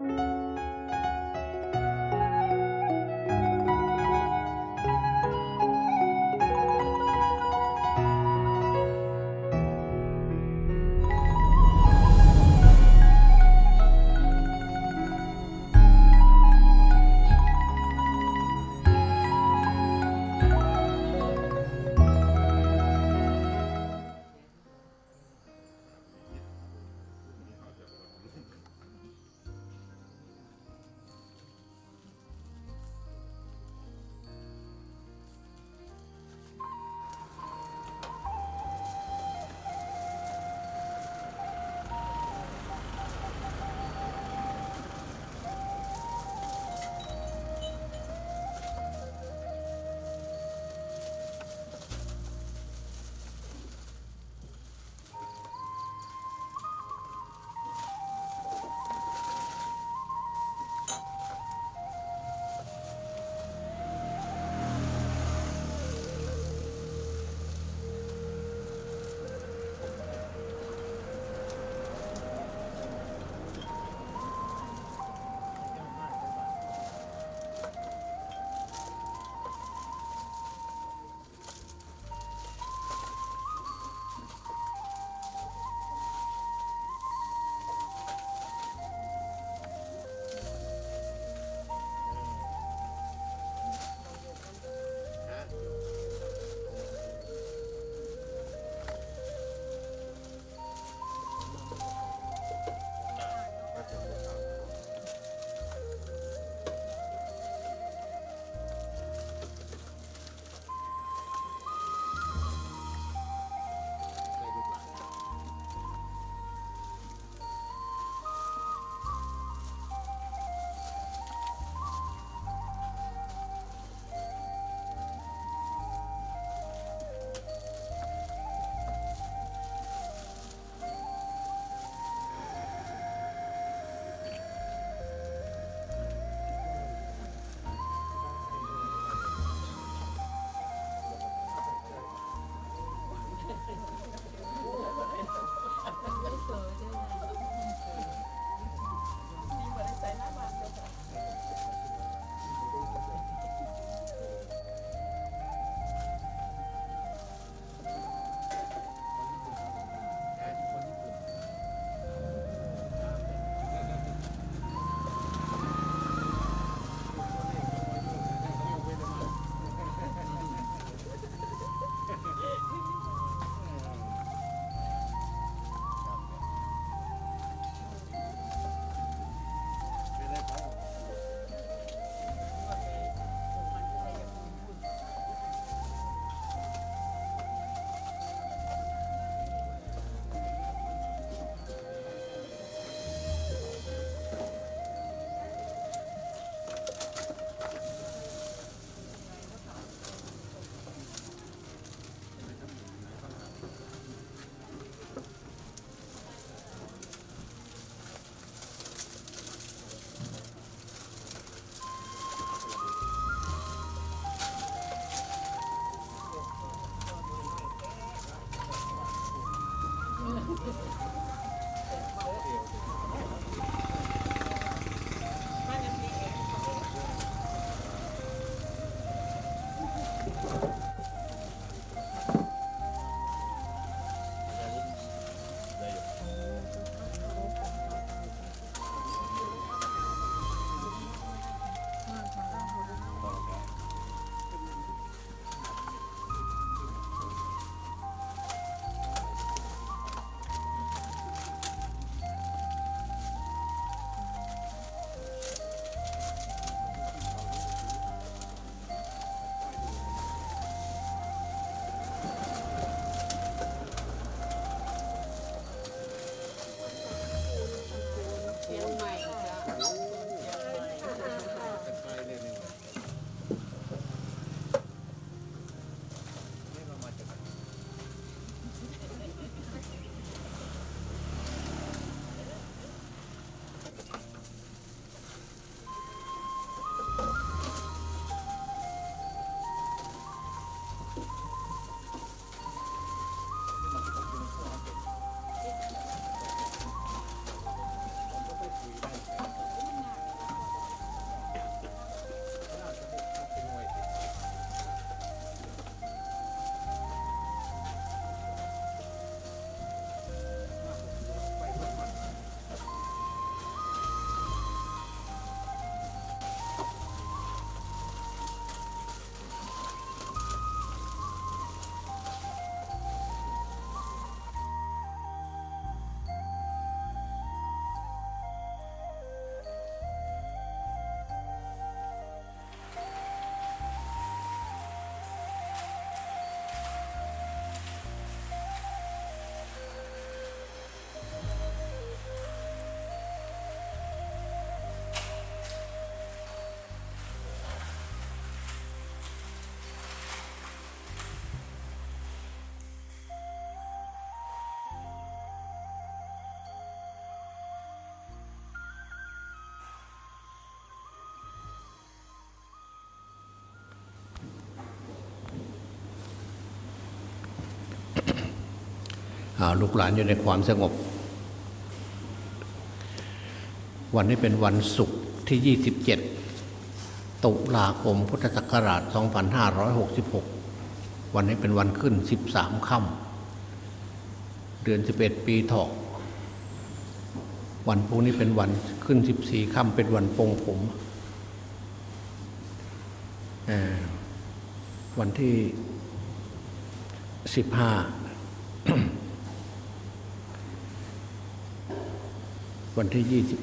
อ ลูกหลานอยู่ในความสงบ วันนี้เป็นวันศุกร์ที่ 27 ตุลาคมพุทธศักราช 2566 วันนี้เป็นวันขึ้น 13 ค่ำเดือน 11 ปีถอกวันพรุ่งนี้เป็นวันขึ้น 14 ค่ำเป็นวันปงผม วันที่ 15 วันที่ยี่สิบ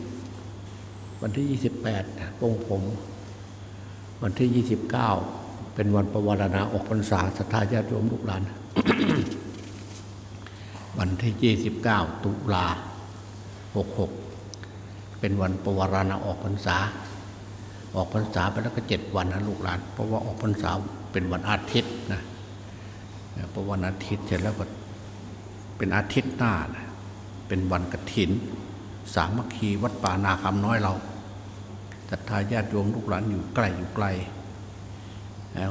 วันที่ยี่สิบแปดปงผม วันที่ยี่สิบเก้าเป็นวันประวารณาออกพรรษาสัทธาญาติโยมลูกหลาน วันที่ยี่สิบเก้าตุลาหกหกเป็นวันประวารณาออกพรรษา ออกพรรษาไปแล้วก็เจ็ดวันนะลูกหลาน เพราะว่าออกพรรษาเป็นวันอาทิตย์นะเพราะวันอาทิตย์เสร็จแล้วก็เป็นอาทิตย์หน้านะเป็นวันกฐิน สามัคคีวัดป่านาคำน้อยเราศรัทธาญาติโยมลูกหลานอยู่ใกล้อยู่ไกล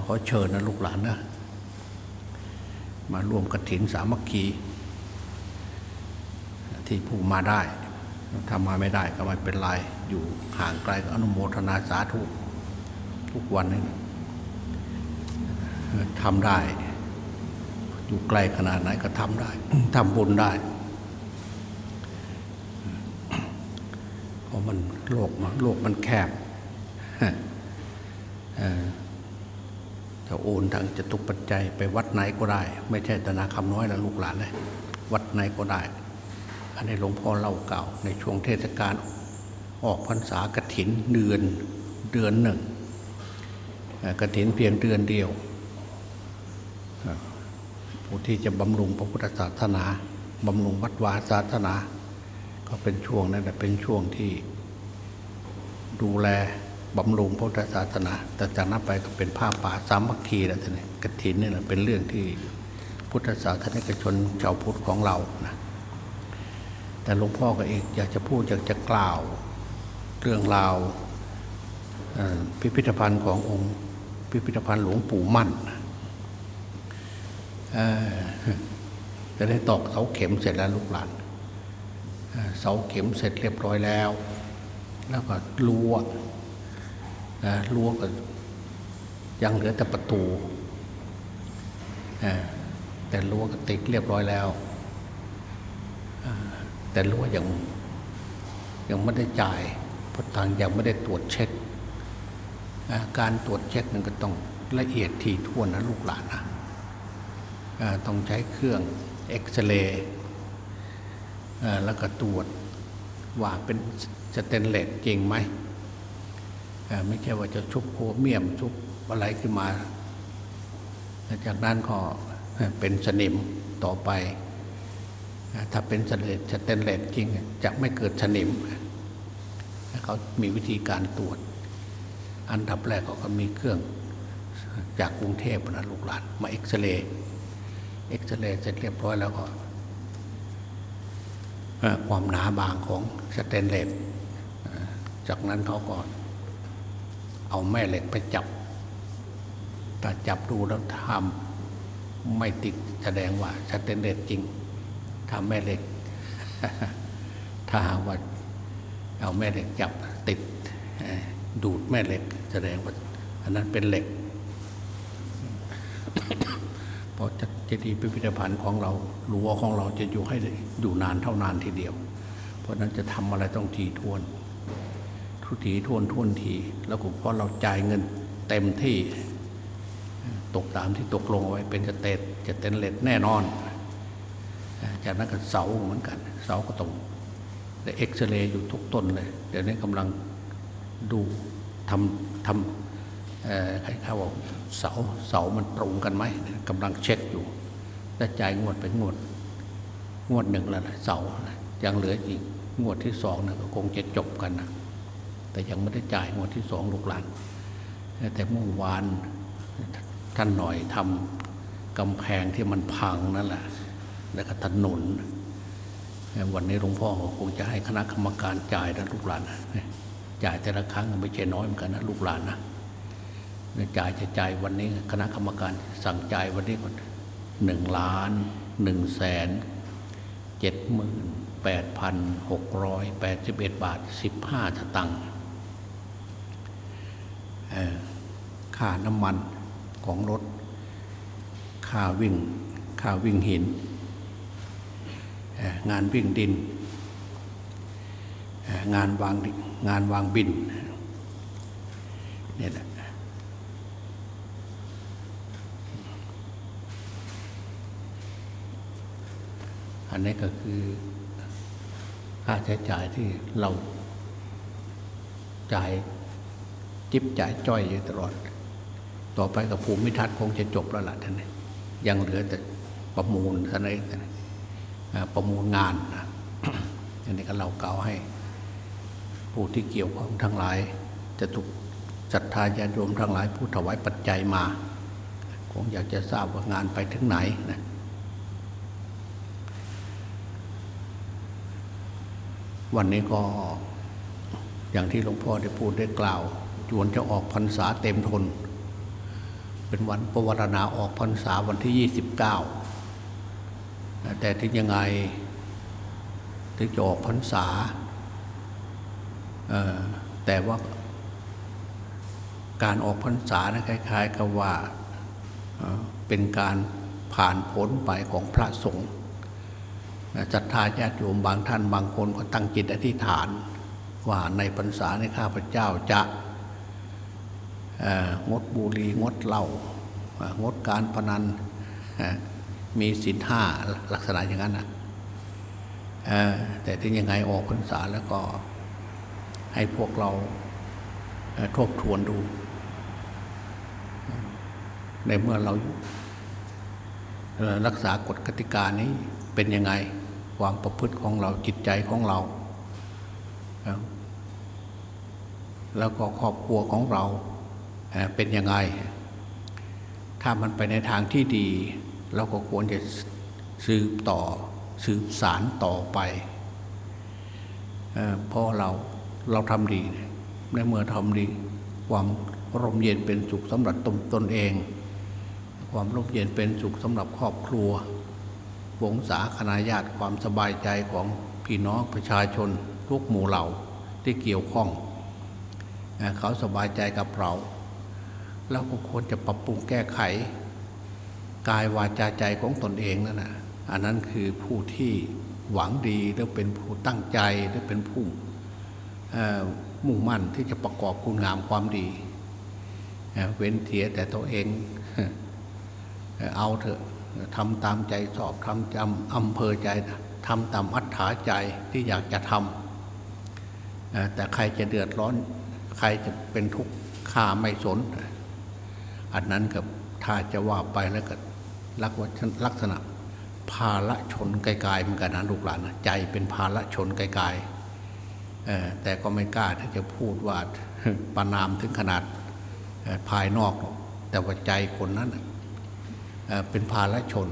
เขอเชิญนะลูกหลานนะมาร่วมกฐินสามัคคี ที่ผู้มาได้ถ้ามาไม่ได้ก็ไม่เป็นไรอยู่ห่างไกลก็อนุโมทนาสาธุทุกวันนี้ทำได้ อยู่ไกลขนาดไหนก็ทำได้ทำบุญได้ เพราะมันโลกมันโลกมันแคบจะโอนทางจะตุปัจจัยไปวัดไหนก็ได้ ไม่ใช่ตนาคำน้อยนะลูกหลานเลยวัดไหนก็ได้ อันนี้หลวงพ่อเล่าเก่า ในช่วงเทศกาลออกพรรษากฐินเดือนเดือนหนึ่งเอ่อกฐินเพียงเดือนเดียวผู้ที่จะบำรุงพระพุทธศาสนาบำรุงวัดวาศาสนา ก็เป็นช่วงนั้นแหละเป็นช่วงที่ดูแลบำรุงพุทธศาสนา แต่จากนั้นไปก็เป็นผ้าป่าสามัคคีแล้วทีนี้กฐินนี่แหละเป็นเรื่องที่พุทธศาสนิกชนชาวพุทธของเรานะแต่หลวงพ่อก็เองอยากจะพูดอยากจะกล่าวเรื่องราวพิพิธภัณฑ์ขององค์ พิพิธภัณฑ์หลวงปู่มั่นจะได้ตอกเสาเข็มเสร็จแล้วลูกหลาน เสาเข็มเสร็จเรียบร้อยแล้ว แล้วก็รั้วรั้วก็ยังเหลือแต่ประตู แต่รั้วก็ติดเรียบร้อยแล้ว แต่รั้วยังยังไม่ได้จ่ายเพราะทางยังไม่ได้ตรวจเช็ค การตรวจเช็คนั้นก็ต้องละเอียดถี่ถ้วนนะลูกหลานนะต้องใช้เครื่องเอ็กซเรย์ แล้วก็ตรวจว่าเป็นสเตนเลสจริงไหมไม่ใช่ว่าจะชุบโครเมียมชุบอะไรขึ้นมา จากนั้นก็เป็นสนิมต่อไป ถ้าเป็นสเตนเลสสเตนเลสจริงจะไม่เกิดสนิมเขามีวิธีการตรวจ อันดับแรกเขาก็มีเครื่องจากกรุงเทพนะลูกหลานมาเอ็กซเรย์เอ็กซเรย์เสร็จเรียบร้อยแล้วก็ ความหนาบางของสเตนเลสจากนั้นเขาก็เอาแม่เหล็กไปจับถ้าจับดูแล้วทำไม่ติดแสดงว่าสเตนเลสจริงทำแม่เหล็ก ถ้าหากว่าเอาแม่เหล็กจับติดดูดแม่เหล็ก แสดงว่าอันนั้นเป็นเหล็ก เพราะจะเจดีย์พิพิธภัณฑ์ของเรารั้วของเราจะอยู่ให้อยู่นานเท่านานทีเดียว เพราะนั้นจะทำอะไรต้องทีทวนทุกทีทวนทวนที แล้วก็เพราะเราจ่ายเงินเต็มที่ตกตามที่ตกลงเอาไว้เป็นจะเตดจะเต็นเลสแน่นอน จากนั้นก็เสาเหมือนกันเสาก็ต้องได้เอ็กซเรย์อยู่ทุกต้นเลยเดี๋ยวนี้กำลังดูทำทำใครเขาบอก เสาเสามันตรงกันไหมกำลังเช็คอยู่แต่จ่ายงวดไปงวด งวดหนึ่งแล้วนะเสายังเหลืออีกงวดที่สองนะก็คงจะจบกันนะแต่ยังไม่ได้จ่ายงวดที่สองลูกหลานแต่เมื่อวานท่านหน่อยทำกำแพงที่มันพังนั่นแหละแล้วก็ถนนวันนี้หลวงพ่อคงจะให้คณะกรรมการจ่ายนะลูกหลานนะจ่ายแต่ละครั้งไม่ใช่น้อยเหมือนกันนะลูกหลานนะ จ่ายจะจ่ายวันนี้คณะกรรมการสั่งจ่ายวันนี้ก่อนหนึ่งล้านหนึ่งแสนเจ็ดหมื่นแปดพันหกร้อยแปดสิบเอ็ดบาทสิบห้าสตังค์ค่าน้ำมันของรถ ค่าวิ่ง ค่าวิ่งหิน งานวิ่งดิน งานวางงานวางบินเนี่ยแหละ อันนี้ก็คือค่าใช้จ่ายที่เราจ่ายจิบจ่ายจ้อยอยู่ตลอด ต่อไปกับภูมิทัศน์คงจะจบแล้วล่ะท่านยังเหลือแต่ประมูลท่านเองประมูลงานนะอันนี้ก็เราเกล่าวให้ ผู้ที่เกี่ยวข้องทั้งหลาย จะถูกศรัทธาญาติโยมทั้งหลาย ผู้ถวายปัจจัยมา คงอยากจะทราบว่างานไปถึงไหนนะ วันนี้ก็อย่างที่หลวงพ่อได้พูดได้กล่าวจวนจะออกพรรษาเต็มทน เป็นวันประวารณาออกพรรษาวันที่ 29 แต่ถึงยังไงถึงจะออกพรรษาแต่ว่าการออกพรรษานะคล้าย ๆ กับว่าเอ่อเป็นการผ่านพ้นไปของพระสงฆ์ ศรัทธาญาติโยมบางท่านบางคนก็ตั้งจิตอธิษฐาน ว่าในพรรษาในข้าพเจ้าจะงดบุหรี่งดเหล้างดการพนันมีศีลห้าลักษณะอย่างนั้นนะแต่ถึงยังไงออกพรรษาแล้วก็ให้พวกเราทบทวนดู ในเมื่อเรารักษากฎกติกานี้ เป็นยังไงความประพฤติของเราจิตใจของเรา แล้วก็ครอบครัวของเราเป็นยังไง ถ้ามันไปในทางที่ดี เราก็ควรจะสืบต่อสืบสารต่อไปเอ่อเพราะเราเราทำดีในเมื่อทำดี ความร่มเย็นเป็นสุขสำหรับตนตนเอง ความร่มเย็นเป็นสุขสำหรับครอบครัว วงศาคณาญาติความสบายใจของพี่น้องประชาชนทุกหมู่เหล่าที่เกี่ยวข้อง เขาสบายใจกับเรา แล้วก็ควรจะปรับปรุงแก้ไข กายวาจาใจของตนเองนั่นนะอันนั้นคือผู้ที่หวังดีหรือเป็นผู้ตั้งใจหรือเป็นผู้มุ่งมั่นที่จะประกอบคุณงามความดี เว้นเสียแต่ตัวเองเอาเถอะ ทำตามใจสอบทำจำอำเภอใจทำตามอัธยาใจที่อยากจะทำแต่ใครจะเดือดร้อน ใครจะเป็นทุกข์ข้าไม่สน อันนั้นกับถ้าจะว่าไปแล้วก็ลักษณะลักษณะภาละชนไกลๆเหมือนกันนะลูกหลานนะใจเป็นภาละชนไกลๆแต่ก็ไม่กล้าที่จะพูดว่าประนามถึงขนาดภายนอก แต่ว่าใจคนนั้น เป็นภาละชน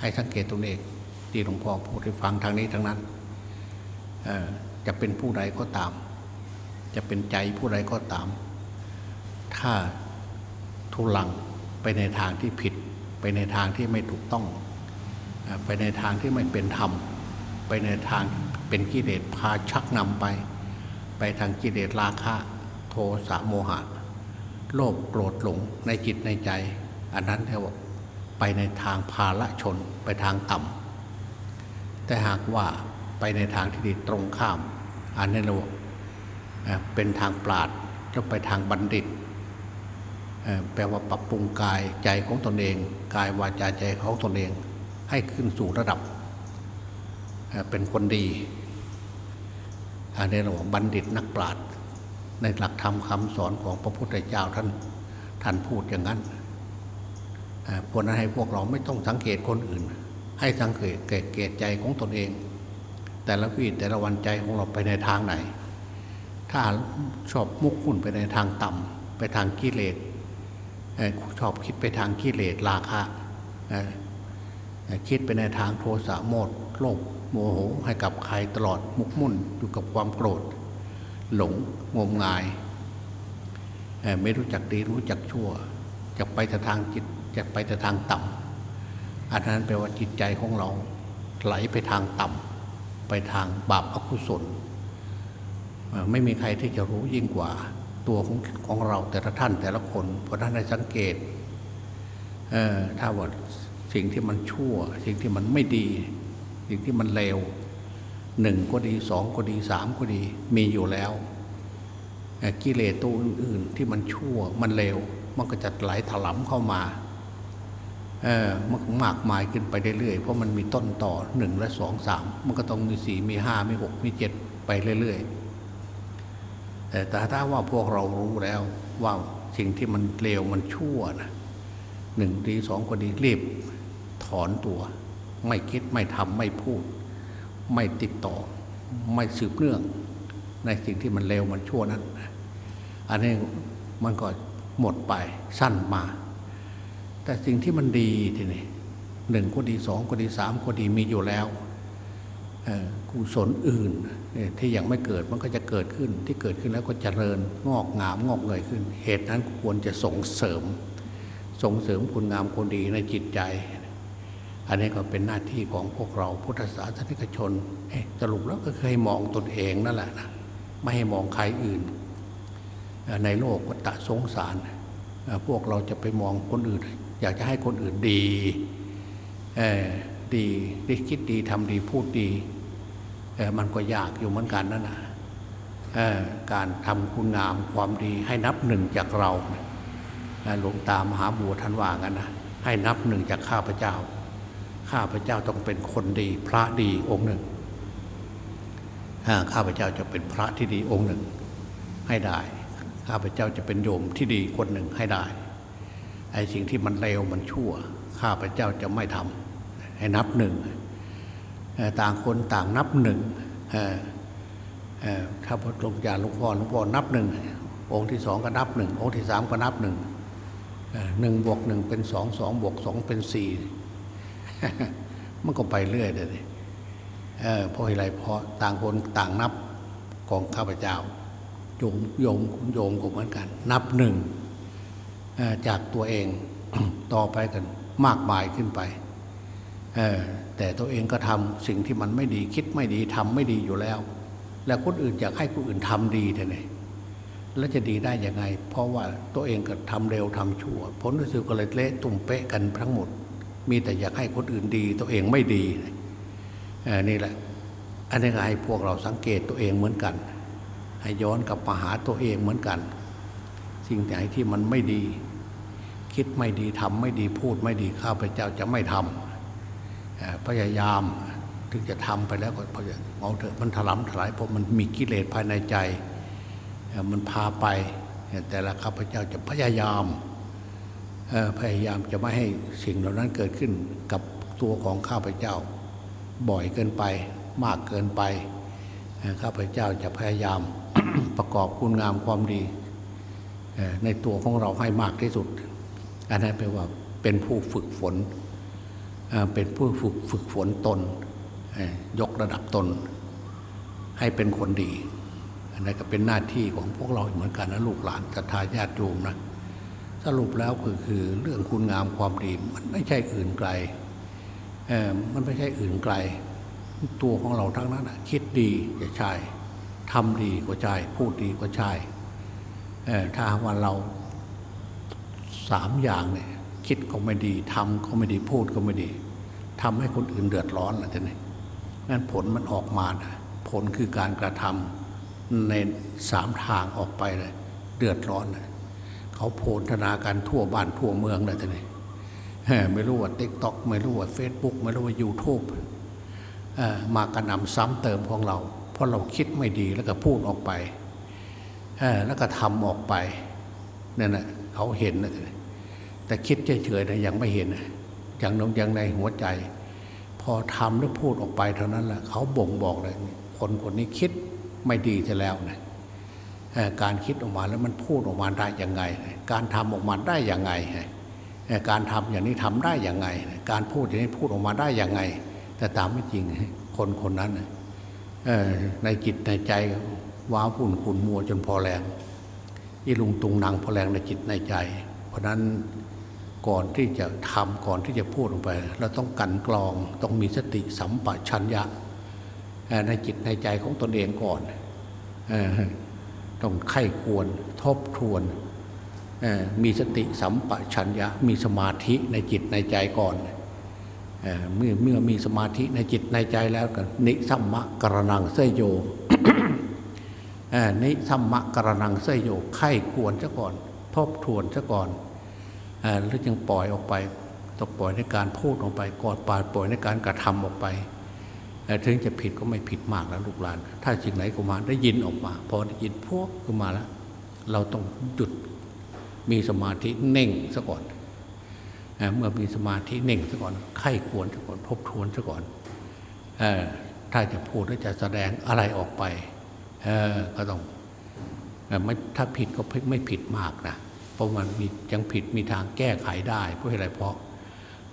ให้สังเกตตรงเองที่หลวงพ่อพูดให้ฟังทางนี้ทั้งนั้นจะเป็นผู้ใดก็ตาม จะเป็นใจผู้ใดก็ตาม ถ้าทุลังไปในทางที่ผิด ไปในทางที่ไม่ถูกต้อง ไปในทางที่ไม่เป็นธรรม ไปในทางเป็นกิเลสพาชักนำไป ไปทางกิเลสราคะโทสะโมหะ โลภโกรธหลงในจิตในใจ อันนั้นเรียกว่า ไปในทางภาละชนไปทางต่ำแต่หากว่าไปในทางที่ดีตรงข้าม อันนี้เราเป็นทางปราดแล้วไปทางบัณฑิต แปลว่าปรับปรุงกายใจของตนเอง กายวาจาใจของตนเอง ให้ขึ้นสู่ระดับ เป็นคนดี อันนี้เราบอกบัณฑิตนักปราชญ์ในหลักธรรมคำสอนของพระพุทธเจ้าท่านท่านพูดอย่างนั้น เพราะนั้นให้พวกเราไม่ต้องสังเกตคนอื่น ให้สังเกตเกตใจของตนเอง แต่ละวีแต่ละวันใจของเราไปในทางไหน ถ้าชอบมุกมุ่นไปในทางต่ำไปทางกิเลสชอบคิดไปทางกิเลสราคะคิดไปในทางโทสะโมดโลภโมโหให้กับใครตลอดมุกมุ่นอยู่กับความโกรธ หลงงมงาย ไม่รู้จักดีรู้จักชั่ว จะไปทางจิต จะไปแต่ทางต่ำอันนั้นแปลว่าจิตใจของเราไหลไปทางต่ำไปทางบาปอกุศล ไม่มีใครที่จะรู้ยิ่งกว่าตัวของของเราแต่ละท่านแต่ละคน เพราะท่านได้สังเกตเออถ้าว่าสิ่งที่มันชั่ว สิ่งที่มันไม่ดี สิ่งที่มันเลวหนึ่งก็ดีสองก็ดีสามก็ดีมีอยู่แล้วกิเลสตัวอื่น ๆ ที่มันชั่วมันเลวมันก็จะไหลถลำเข้ามา มันมากมายขึ้นไปเรื่อยๆ เพราะมันมีต้นต่อหนึ่งและสองสามมันก็ต้องมีสี่มีห้ามีหกมีเจ็ดไปเรื่อยๆ แต่ถ้าว่าพวกเรารู้แล้วว่าสิ่งที่มันเลวมันชั่วนะหนึ่งดีสองก็ดีรีบถอนตัว ไม่คิดไม่ทำไม่พูด ไม่ติดต่อ ไม่สืบเนื่อง ในสิ่งที่มันเลวมันชั่วนั้น อันนี้มันก็หมดไปสั้นมา แต่สิ่งที่มันดีทีนี้หนึ่งก็ดีสองก็ดีสามก็ดีมีอยู่แล้วกุศลอื่นที่ยังไม่เกิดมันก็จะเกิดขึ้น ที่เกิดขึ้นแล้วก็เจริญงอกงามงอกเงยขึ้น เหตุนั้นควรจะส่งเสริม ส่งเสริมคุณงามคนดีในจิตใจ อันนี้ก็เป็นหน้าที่ของพวกเราพุทธศาสนิกชนสรุปแล้วก็เคยมองตนเองนั่นแหละนะไม่ให้มองใครอื่น ในโลกวัฏสงสาร พวกเราจะไปมองคนอื่น อยากจะให้คนอื่นดีดีได้คิดดีทำดีพูดดีมันก็ยากอยู่เหมือนกันนั่นนะการทำคุณงามความดีให้นับหนึ่งจากเราหลวงตามหาบัวท่านว่ากันนะให้นับหนึ่งจากข้าพเจ้า ข้าพเจ้าต้องเป็นคนดีพระดีองค์หนึ่งข้าพเจ้าจะเป็นพระที่ดีองค์หนึ่งให้ได้ ข้าพเจ้าจะเป็นโยมที่ดีคนหนึ่งให้ได้ ไอ้สิ่งที่มันเลวมันชั่ว ข้าพเจ้าจะไม่ทำให้นับหนึ่งต่างคนต่างนับหนึ่งถ้าพระหลวงยาหลวงพ่อหลวงพ่อนับหนึ่งองค์ที่สองก็นับหนึ่งองค์ที่สามก็นับหนึ่งหนึ่งบวกหนึ่งเป็นสองสองบวกสองเป็นสี่มันก็ไปเรื่อยเลยเพราะอะไรเพราะต่างคนต่างนับของข้าพเจ้าโยมโยมโยมก็เหมือนกัน นับหนึ่ง จากตัวเองต่อไปกันมากมายขึ้นไป แต่ตัวเองก็ทำสิ่งที่มันไม่ดีคิดไม่ดีทำไม่ดีอยู่แล้ว แล้วคนอื่นอยากให้คนอื่นทำดีแต่ไหนแล้วจะดีได้ยังไง เพราะว่าตัวเองก็ทำเร็วทำชั่ว ผลที่สุดก็เลยเละตุ่มเป๊ะกันทั้งหมด มีแต่อยากให้คนอื่นดี ตัวเองไม่ดีนี่แหละ อันนี้ก็ให้พวกเราสังเกตตัวเองเหมือนกัน ให้ย้อนกลับมาหาตัวเองเหมือนกัน สิ่งไหนที่มันไม่ดี คิดไม่ดีทำไม่ดีพูดไม่ดีข้าพเจ้าจะไม่ทำพยายามถึงจะทำไปแล้วก็พยเอาเถอะมันถลำถลายเพราะมันมีกิเลสภายในใจ มันพาไป แต่ละข้าพเจ้าจะพยายามพยายามจะไม่ให้สิ่งเหล่านั้นเกิดขึ้นกับตัวของข้าพเจ้า บ่อยเกินไปมากเกินไปข้าพเจ้าจะพยายามประกอบคุณงามความดีในตัวของเราให้มากที่สุด อันนั้นแปลว่าเป็นผู้ฝึกฝนเป็นผู้ฝึกฝึกฝนตน ยกระดับตน ให้เป็นคนดี อันนั้นก็เป็นหน้าที่ของพวกเราเหมือนกันนะลูกหลานศรัทธาญาติโยมนะสรุปแล้วคือคือเรื่องคุณงามความดีมันไม่ใช่อื่นไกลมันไม่ใช่อื่นไกล ตัวของเราทั้งนั้นนะคิดดีก็ใช่ทำดีก็ใช่พูดดีก็ใช่ถ้าว่าเรา สามอย่างเนี่ยคิดก็ไม่ดีทำก็ไม่ดีพูดก็ไม่ดีทำให้คนอื่นเดือดร้อนนะท่านนี่งั้นผลมันออกมานะผลคือการกระทำในสามทางออกไปเลยเดือดร้อนนะเขาโพลธนาการทั่วบ้านทั่วเมืองเลยท่านนี่ไม่รู้ว่าติ๊กต็อกไม่รู้ว่าเฟซบุ๊กไม่รู้ว่ายูทูบมากระนำซ้ำเติมของเรา เพราะเราคิดไม่ดีแล้วก็พูดออกไปแล้วก็ทำออกไปนั่นนะเขาเห็นนะ แต่คิดเฉยๆนะยังไม่เห็นอย่างนงอยังในหัวใจ พอทำหรือพูดออกไปเท่านั้นแหละเขาบ่งบอกเลย คนคนนี้คิดไม่ดีจะแล้วนะการคิดออกมาแล้วมันพูดออกมาได้ยังไง การทำออกมาได้ยังไง การทำอย่างนี้ทำได้ยังไง การพูดอย่างนี้พูดออกมาได้ยังไง แต่ตามไม่จริงคนคนนั้นในจิตในใจว้าวุ่นขุนมัวจนพอแรงยี่ลุงตุงนางพอแรงในจิตในใจ เพราะนั้น ก่อนที่จะทำก่อนที่จะพูดลงไป เราต้องกันกรองต้องมีสติสัมปชัญญะในจิตในใจของตนเองก่อนต้องไข้ควรทบทวนมีสติสัมปชัญญะ มีสมาธิในจิตในใจก่อนเมื่อเมื่อมีสมาธิในจิตในใจแล้วก็นิสัมมะกระนังเสยโยนิสัมมะกระนังเสยโยไข้ควรซะก่อน ทบทวนซะก่อน แล้วจึงปล่อยออกไปต้องปล่อยในการพูดออกไปกอนปล่อยปล่อยในการกระทำออกไปถึงจะผิดก็ไม่ผิดมากแล้วลูกหลาน ถ้าสิ่งไหนก็มาได้ยินออกมา พอได้ยินพวกขึ้นมาแล้ว เราต้องหยุดมีสมาธิเน่งซะก่อนเอเมื่อมีสมาธิเน่งซะก่อนไข้ควรซะก่อนทบทวนซะก่อนอถ้าจะพูดหรือจะแสดงอะไรออกไปก็ต้องอ่ไม่ถ้าผิดก็ไม่ผิดมากนะ เพราะมันมียังผิดมีทางแก้ไขได้ เพราะอะไรเพราะ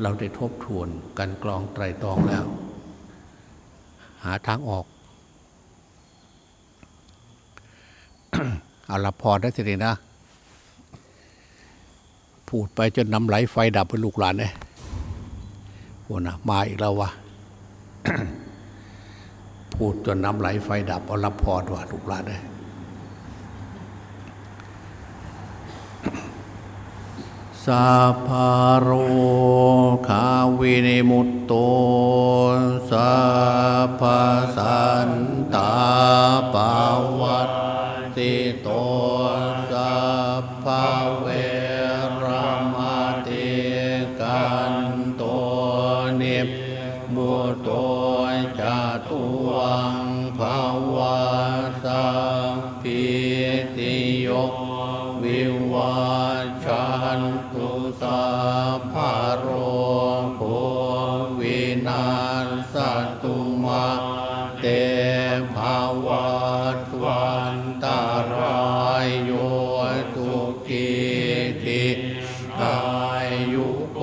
เราได้ทบทวนกันกรองไตรตรองแล้ว หาทางออกเอาละพอได้ทีนี้นะพูดไปจนน้ำไหลไฟดับไปลูกหลานเลยโอ้นะมาอีกแล้ววะพูดจนน้ำไหลไฟดับเอาละพอดว่ะลูกหลานเลย สัพพโรคาวินิมุตโตสัพพสันตาปาวัต ยยุโก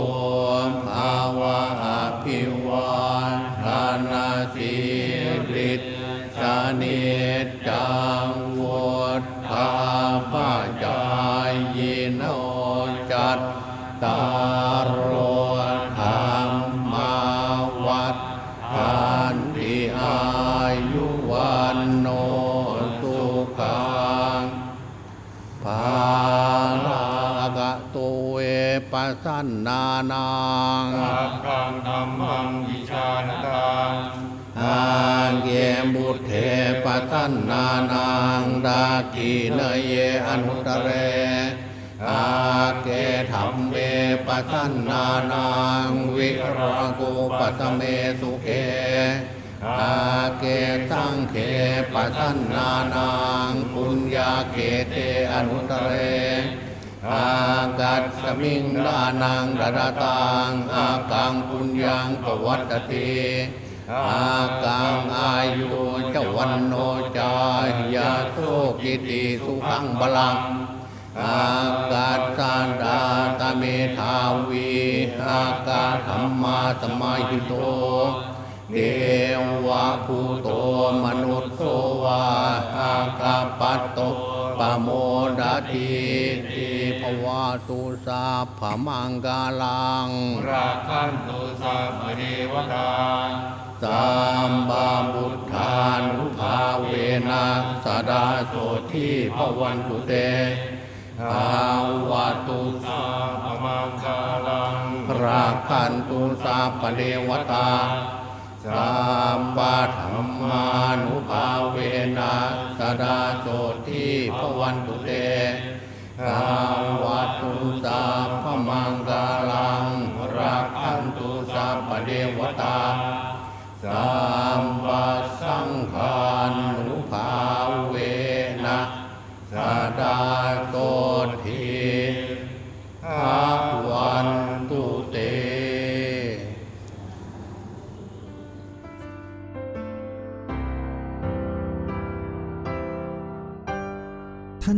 นเยอนุตตเรอาเกธรรมเมปัสสนนานังวิรากุปัสเมสุเกอาเกสังเขปัสสนนานังปุญญาเกเตอนุตตเรอากัสสมิงดานังดาดาตังอากังปุญญังปวัตติ อากังอายุเจวันโนจายาโสกิติสุขังบลังอากาศสันดาตเมธาวีอากาศธรรมาสมาหิโตเดวะภูโตมนุษย์โสวาอากาปัตโตปโมดาทีติภวาตุสาภมังกาลังราคันตุสัพพะเทวตา สัมบาบุทานุภาเวนะสดาโสทีพวันตุเตภาวะตุสัพมังคาลังราคันตุสาปเดวตาสัมปะธรรมานุภาเวนะสดาโสทีพวันตุเตภาวะตุสาพมังกาลังราคันตุสาปเดวตา